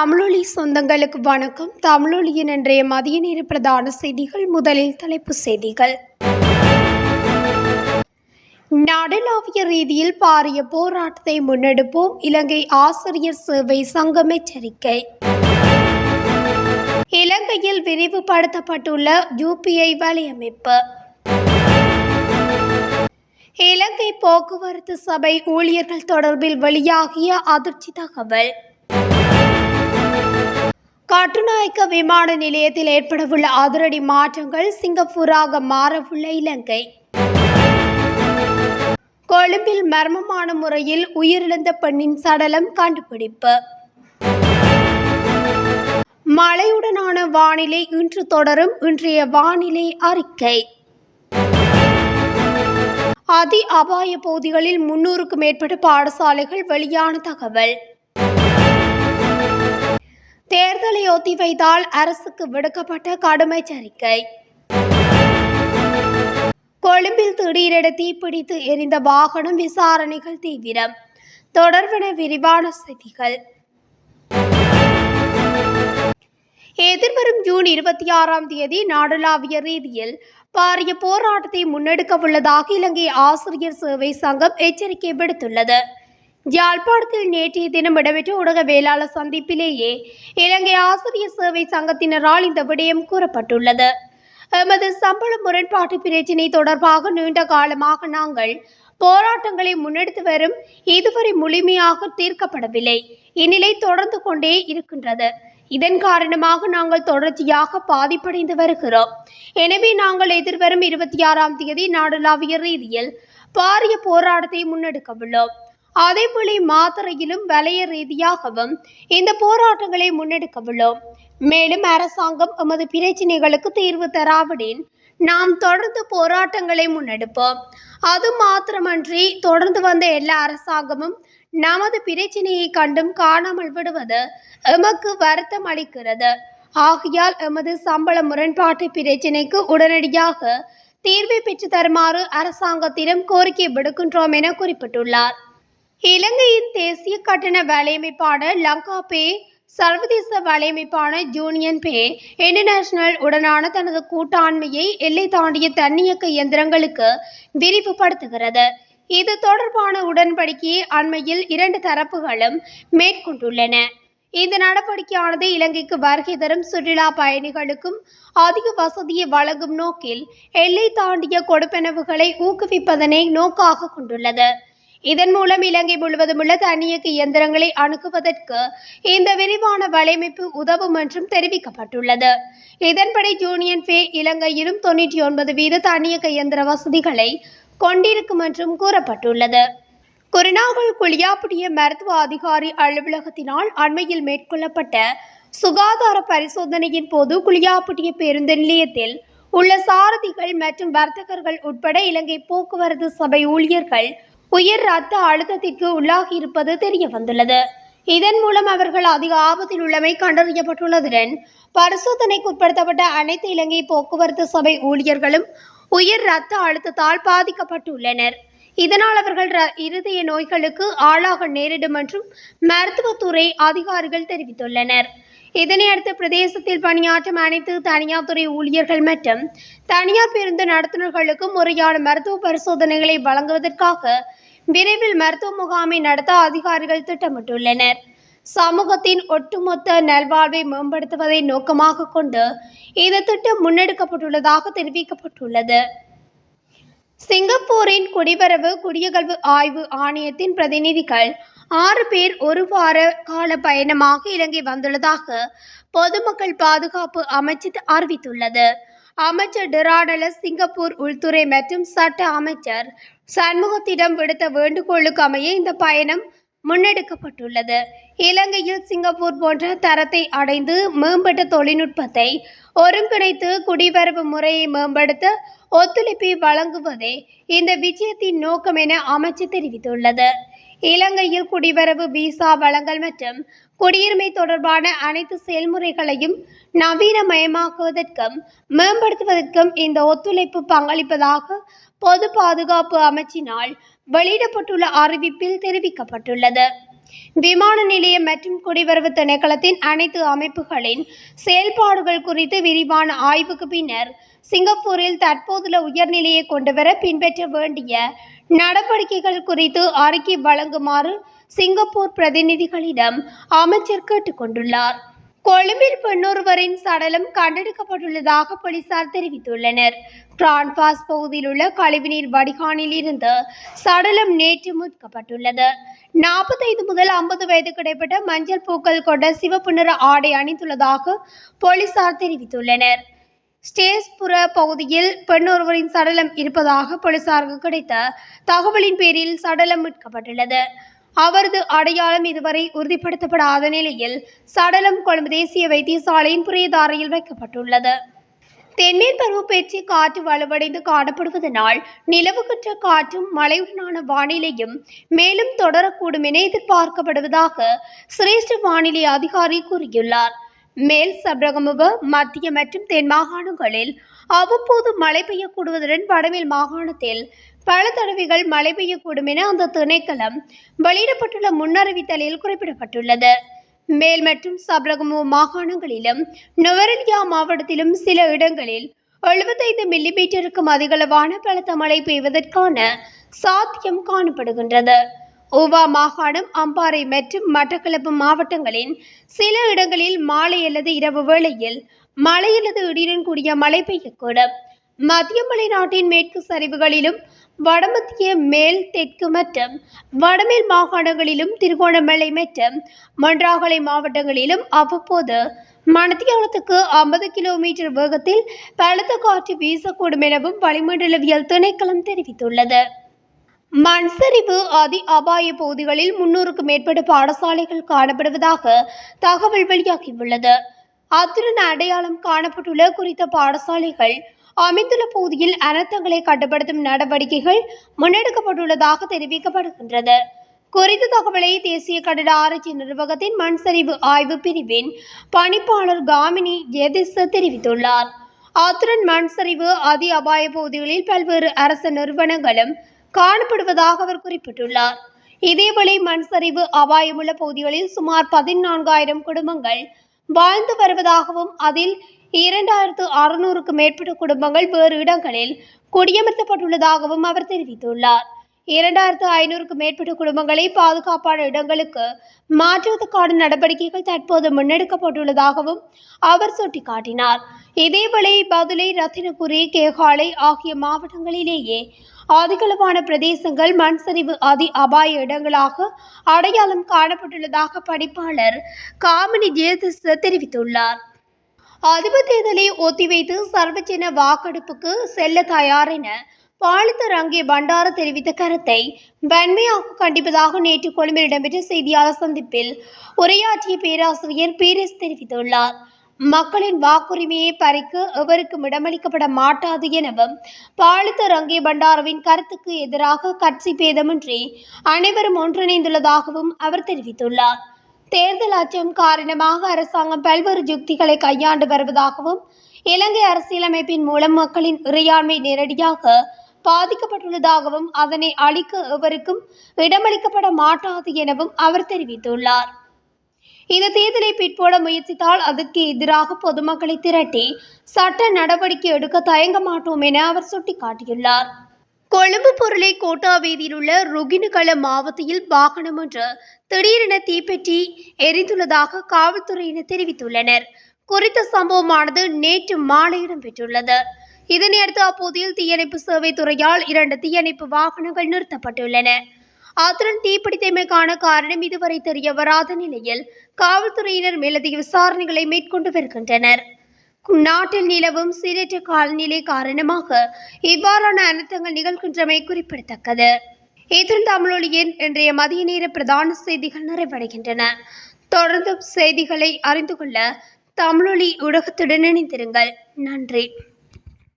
தமிழொலி சொந்தங்களுக்கு வணக்கம். தமிழொலியின் இன்றைய மதிய நேர பிரதான செய்திகள் முதலில் தலைப்புச் செய்திகள். நாடளாவிய ரீதியில் பாரிய போராட்டத்தை முன்னெடுப்போம். இலங்கை ஆசிரியர் சேவை சங்கம் எச்சரிக்கை. இலங்கையில் விரிவுபடுத்தப்பட்டுள்ள யூபிஐ வலையமைப்பு. இலங்கை போக்குவரத்து சபை ஊழியர்கள் தொடர்பில் வெளியாகிய அதிர்ச்சி தகவல். கட்டுநாயக்க விமான நிலையத்தில் ஏற்படவுள்ள அதிரடி மாற்றங்கள் சிங்கப்பூராக மாறவுள்ள இலங்கை. கொழும்பில் மர்மமான முறையில் உயிரிழந்த பெண்ணின் சடலம் கண்டுபிடிப்பு. மழையுடனான வானிலை இன்று தொடரும் இன்றைய வானிலை அறிக்கை. அதி அபாய பகுதிகளில் முன்னூறுக்கும் மேற்பட்ட பாடசாலைகள் வெளியான தகவல். தேர்தலை ஒத்திவைத்தால் அரசுக்கு விடுக்கப்பட்ட கடும் எச்சரிக்கை கொழும்பில் திடீரென தீப்பிடித்து எரிந்த வாகனம் விசாரணைகள் தீவிரம். தொடர்பென விரிவான செய்திகள். எதிர்வரும் ஜூன் இருபத்தி ஆறாம் தேதி நாடளாவிய ரீதியில் பாரிய போராட்டத்தை முன்னெடுக்க உள்ளதாக இலங்கை ஆசிரியர் சேவை சங்கம் எச்சரிக்கை விடுத்துள்ளது. யாழ்ப்பாணத்தில் நேற்றைய தினம் இடம்பெற்ற ஊடகவியலாளர் சந்திப்பிலேயே இலங்கை ஆசிரியர் சேவை சங்கத்தினரால் இந்த விடயம் கூறப்பட்டுள்ளது. எமது சம்பள முரண்பாட்டு பிரச்சினை தொடர்பாக நீண்ட காலமாக நாங்கள் போராட்டங்களை முன்னெடுத்து வரும் இதுவரை முழுமையாக தீர்க்கப்படவில்லை. இந்நிலை தொடர்ந்து கொண்டே இருக்கின்றது. இதன் காரணமாக நாங்கள் தொடர்ச்சியாக பாதிப்படைந்து வருகிறோம். எனவே நாங்கள் எதிர்வரும் இருபத்தி ஆறாம் தேதி நாடளாவிய ரீதியில் பாரிய போராட்டத்தை முன்னெடுக்க உள்ளோம். அதேபோல மாத்தறையிலும் வலய ரீதியாகவும் இந்த போராட்டங்களை முன்னெடுக்க உள்ளோம் மேலும் அரசாங்கம் எமது பிரச்சினைகளுக்கு தீர்வு தராவிடின் நாம் தொடர்ந்து போராட்டங்களை முன்னெடுப்போம். அது மாத்திரமன்றி தொடர்ந்து வந்த எல்லா அரசாங்கமும் நமது பிரச்சினையை கண்டும் காணாமல் விடுவது எமக்கு வருத்தம் அளிக்கிறது. ஆகையால் எமது சம்பள முரண்பாட்டு பிரச்சினைக்கு உடனடியாக தீர்வை பெற்று தருமாறு அரசாங்கத்திடம் கோரிக்கை விடுக்கின்றோம் என குறிப்பிட்டுள்ளார். இலங்கையின் தேசிய கட்டண வலையமைப்பான லங்கா பே சர்வதேச வலையமைப்பான ஜூனியன் பே இன்டர்நேஷனல் உடனான தனது கூட்டாண்மையை எல்லை தாண்டிய தன்னியக்க இயந்திரங்களுக்கு விரிவுபடுத்துகிறது. இது தொடர்பான உடன்படிக்கையை அண்மையில் இரண்டு தரப்புகளும் மேற்கொண்டுள்ளன. இந்த நடவடிக்கையானது இலங்கைக்கு வருகை தரும் சுற்றுலா பயணிகளுக்கும் அதிக வசதியை வழங்கும் நோக்கில் எல்லை தாண்டிய கொடுப்பனவுகளை ஊக்குவிப்பதனை நோக்காக கொண்டுள்ளது. இதன் மூலம் இலங்கை முழுவதும் உள்ள தன்னியக்க இயந்திரங்களை அணுகுவதற்கு இந்த விரிவான வலையமைப்பு உதவும் என்றும் தெரிவிக்கப்பட்டுள்ளது. இதன்படி ஜூனியன் பே இலங்கையிலும் தொண்ணூற்றி ஒன்பது வீத தன்னியக்க இயந்திர வசதிகளை கொண்டிருக்கும் என்றும் கூறப்பட்டுள்ளது. குருநாகல் குளியாப்புடிய மருத்துவ அதிகாரி அலுவலகத்தினால் அண்மையில் மேற்கொள்ளப்பட்ட சுகாதார பரிசோதனையின் போது குளியாப்புட்டிய பேருந்து நிலையத்தில் உள்ள சாரதிகள் மற்றும் வர்த்தகர்கள் உட்பட இலங்கை போக்குவரத்து சபை ஊழியர்கள் உயர் ரத்த அழுத்தத்திற்கு உள்ளாகியிருப்பது தெரிய வந்துள்ளது இதன் மூலம் அவர்கள் அதிக ஆபத்தில் உள்ளமை கண்டறியப்பட்டுள்ளதுடன் பரிசோதனைக்கு உட்படுத்தப்பட்ட அனைத்து இலங்கை போக்குவரத்து சபை ஊழியர்களும் உயர் ரத்த அழுத்தத்தால் பாதிக்கப்பட்டுள்ளனர். இதனால் அவர்கள் ர- இருதய நோய்களுக்கு ஆளாக நேரிடும் என்றும் மருத்துவத்துறை அதிகாரிகள் தெரிவித்துள்ளனர். இதனையடுத்து பிரதேசத்தில் பணியாற்றும் அனைத்து தனியார் துறை ஊழியர்கள் மற்றும் தனியார் பேருந்து நடத்துனர்களுக்கும் முறையான மருத்துவ பரிசோதனைகளை வழங்குவதற்காக விரைவில் மருத்துவ முகாமை நடத்த அதிகாரிகள் திட்டமிட்டுள்ளனர். சமூகத்தின் ஒட்டுமொத்த நல்வாழ்வை மேம்படுத்துவதை நோக்கமாக கொண்டு இந்த திட்டம் முன்னெடுக்கப்பட்டுள்ளதாக தெரிவிக்கப்பட்டுள்ளது. சிங்கப்பூரின் குடிவரவு குடியகல்வு ஆய்வு ஆணையத்தின் பிரதிநிதிகள் ஆறு பேர் ஒரு வார கால பயணமாக இலங்கை வந்துள்ளதாக பொதுமக்கள் பாதுகாப்பு அமைச்சு அறிவித்துள்ளது. அமைச்சர் டிராடல சிங்கப்பூர் உள்துறை மற்றும் சட்ட அமைச்சர் சண்முகத்திடம் விடுத்த வேண்டுகோளுக்கு அமைய இந்த பயணம் முன்னெடுக்கப்பட்டுள்ளது. இலங்கையில் சிங்கப்பூர் போன்ற தரத்தை அடைந்து மேம்பட்ட தொழில்நுட்பத்தை ஒருங்கிணைத்து குடிவரவு முறையை மேம்படுத்த ஒத்துழைப்பை வழங்குவதே இந்த விஜயத்தின் நோக்கம் என அமைச்சு தெரிவித்துள்ளது. இலங்கையில் குடிவரவு விசா வழங்கல் மற்றும் குடியுரிமை தொடர்பான அனைத்து செயல்முறைகளையும் நவீனமயமாக்குவதற்கும் மேம்படுத்துவதற்கும் இந்த ஒத்துழைப்பு பங்களிப்பதாக பொது பாதுகாப்பு அமைச்சினால் வெளியிடப்பட்டுள்ள அறிவிப்பில் தெரிவிக்கப்பட்டுள்ளது. விமான நிலையம் மற்றும் குடிவரவு திணைக்களத்தின் அனைத்து அமைப்புகளின் செயல்பாடுகள் குறித்து விரிவான ஆய்வுக்கு பின்னர் சிங்கப்பூரில் தற்போதுள்ள உயர்நிலையை கொண்டுவர பின்பற்ற வேண்டிய நடவடிக்கைகள் குறித்து அறிக்கை வழங்குமாறு சிங்கப்பூர் பிரதிநிதிகளிடம் அமைச்சர் கேட்டுக்கொண்டுள்ளார். கொழும்பில் பெண்ணொருவரின் சடலம் கண்டெடுக்கப்பட்டுள்ளதாக போலீசார் தெரிவித்துள்ளனர். பிரான்பாஸ் பகுதியில் உள்ள கழிவுநீர் வடிகானில் இருந்து சடலம் நேற்று மீட்கப்பட்டுள்ளது. நாற்பத்தைந்து முதல் ஐம்பது வயதுக்கு கிடைப்பட்ட மஞ்சள் பூக்கள் கொண்ட சிவப்பு நிற ஆடை அணிந்துள்ளதாக போலீசார் தெரிவித்துள்ளனர். ஸ்டேஸ்புர பகுதியில் பெண் ஒருவரின் சடலம் இருப்பதாக போலீசாருக்கு கிடைத்த தகவலின் பேரில் சடலம் மீட்கப்பட்டுள்ளது. அவரது அடையாளம் இதுவரை உறுதிப்படுத்தப்படாத நிலையில் சடலம் கொழும்பு தேசிய வைத்தியசாலையின் புரியதாரையில் வைக்கப்பட்டுள்ளது. தென்மேற் பருவப்பேச்சு காற்று வலுவடைந்து காணப்படுவதனால் நிலவுகின்ற காற்றும் மழையுடனான வானிலையும் மேலும் தொடரக்கூடும் என எதிர்பார்க்கப்படுவதாக சிரேஷ்ட வானிலை அதிகாரி கூறியுள்ளார். மேல் சப்ரகமுவ மத்திய மற்றும் தென் மாகாணங்களில் அவ்வப்போது மழை பெய்யக்கூடுவதுடன் வடமேல் மாகாணத்தில் பல தடவைகள் மழை பெய்யக்கூடும் என அந்த திணைக்களம் வெளியிடப்பட்டுள்ள முன்னறிவித்தலில் குறிப்பிடப்பட்டுள்ளது. மேல் மற்றும் சப்ரகமு மாகாணங்களிலும் நுவரெலியா மாவட்டத்திலும் சில இடங்களில் எழுபத்தைந்து மில்லிமீட்டருக்கும் அதிகளவான பலத்த மழை பெய்வதற்கான சாத்தியம் காணப்படுகின்றது. ஊவா மாகாணம் அம்பாறை மற்றும் மட்டக்களப்பு மாவட்டங்களின் சில இடங்களில் மாலை அல்லது இரவு வேளையில் மழை அல்லது இடியுடன் கூடிய மழை பெய்யக்கூடும். மத்திய மலைநாட்டின் மேற்கு சரிவுகளிலும் வடமத்திய மேல் தெற்கு மற்றும் வடமேல் மாகாணங்களிலும் திருகோணமலை மற்றும் மன்றாகலை மாவட்டங்களிலும் அவ்வப்போது மணத்தியாலத்துக்கு ஐம்பது கிலோமீட்டர் வேகத்தில் பலத்த காற்று வீசக்கூடும் எனவும் வளிமண்டலவியல் திணைக்களம் தெரிவித்துள்ளது. மண் சரிவு அதி அபாய பகுதிகளில் முன்னூறுக்கும் மேற்பட்ட பாடசாலைகள் காணப்படுவதாக தகவல் வெளியாகியுள்ளது. அத்துடன் அடையாளம் காணப்பட்டுள்ள குறித்த பாடசாலைகள் அமைந்துள்ள பகுதியில் அனர்த்தங்களை கட்டுப்படுத்தும் நடவடிக்கைகள் முன்னெடுக்கப்பட்டுள்ளதாக தெரிவிக்கப்படுகின்றது. குறித்த தகவலை தேசிய கட்டட ஆராய்ச்சி நிர்வாகத்தின் மண் சரிவு ஆய்வு பிரிவின் பணிப்பாளர் காமினி ஜெதிச தெரிவித்துள்ளார். அத்துடன் மண் சரிவு அதி அபாய பகுதிகளில் பல்வேறு அரசு நிறுவனங்களும் காணப்படுவதாக அவர் குறிப்பிட்டுள்ளார். இதேவேளை மண் சரிவு அபாயமுள்ள பகுதிகளில் சுமார் பதினான்காயிரம் குடும்பங்கள் வாழ்ந்து வருவதாகவும் அதில் இரண்டாயிரத்து அறுநூறுக்கு மேற்பட்ட குடும்பங்கள் வேறு இடங்களில் குடியமர்த்தப்பட்டுள்ளதாகவும் அவர் தெரிவித்துள்ளார். இரண்டாயிரத்து ஐநூறுக்கு மேற்பட்ட குடும்பங்களை பாதுகாப்பான இடங்களுக்கு மாற்றுவதற்கான நடவடிக்கைகள் தற்போது முன்னெடுக்கப்பட்டுள்ளதாகவும் அவர் சுட்டிக்காட்டினார். இதேவேளை பதுளை ரத்தினபுரி கேகாலை ஆகிய மாவட்டங்களிலேயே அதிகளவான பிரதேசங்கள் மண் சரிவு அதி அபாய இடங்களாக அடையாளம் காணப்பட்டுள்ளதாக படிப்பாளர் காமினி ஜேதிஸ் தெரிவித்துள்ளார். அதிபர் தேர்தலை ஒத்திவைத்து சர்வஜன வாக்கெடுப்புக்கு செல்ல தயார் என பாலித்த ரங்கே பண்டார தெரிவித்த கருத்தை வன்மையாக கண்டிப்பதாக நேற்று கொழும்பில் இடம்பெற்ற செய்தியாளர் சந்திப்பில் உரையாற்றிய பேராசிரியர் பீரிஸ் தெரிவித்துள்ளார். மக்களின் வாக்குரிமையை பறிக்க எவருக்கும் இடமளிக்கப்பட மாட்டாது எனவும் பாலித்த ரங்கே பண்டாரவின் கருத்துக்கு எதிராக கட்சி பேதமின்றி அனைவரும் ஒன்றிணைந்துள்ளதாகவும் அவர் தெரிவித்துள்ளார். தேர்தல் அச்சம் காரணமாக அரசாங்கம் பல்வேறு யுக்திகளை கையாண்டு வருவதாகவும் இலங்கை அரசியலமைப்பின் மூலம் மக்களின் இறையாண்மை நேரடியாக பாதிக்கப்பட்டுள்ளதாகவும் அதனை அளிக்க எவருக்கும் இடமளிக்கப்பட மாட்டாது எனவும் அவர் தெரிவித்துள்ளார். இந்த தேர்தலை பிற்போட முயற்சித்தால் அதற்கு எதிராக பொதுமக்களை திரட்டி சட்ட நடவடிக்கை எடுக்க தயங்க மாட்டோம் என அவர் சுட்டிக்காட்டியுள்ளார். கொழும்பு பொருளை கோட்டா வீதியில் உள்ள ருகினுகள மாவட்டத்தில் வாகனம் ஒன்று திடீரென தீப்பற்றி எரிந்துள்ளதாக காவல்துறையினர் தெரிவித்துள்ளனர். குறித்த சம்பவமானது நேற்று மாலை இடம்பெற்றுள்ளது. இதனையடுத்து அப்போதில் தீயணைப்பு சேவை துறையால் இரண்டு தீயணைப்பு வாகனங்கள் நிறுத்தப்பட்டுள்ளன. அத்துடன் தீப்பிடித்தமைக்கான காரணம் இதுவரை தெரிய வராத நிலையில் காவல்துறையினர் மேலதிக விசாரணைகளை மேற்கொண்டு வருகின்றனர். நாட்டில் நிலவும் சீரற்ற காலநிலை காரணமாக இவ்வாறான அனர்த்தங்கள் நிகழ்கின்றமை குறிப்பிடத்தக்கது. இதன் தமிழொலியின் இன்றைய மதிய நேர பிரதான செய்திகள் நிறைவடைகின்றன. தொடர்ந்து செய்திகளை அறிந்து கொள்ள தமிழொலி ஊடகத்துடன் இணைந்திருங்கள். நன்றி.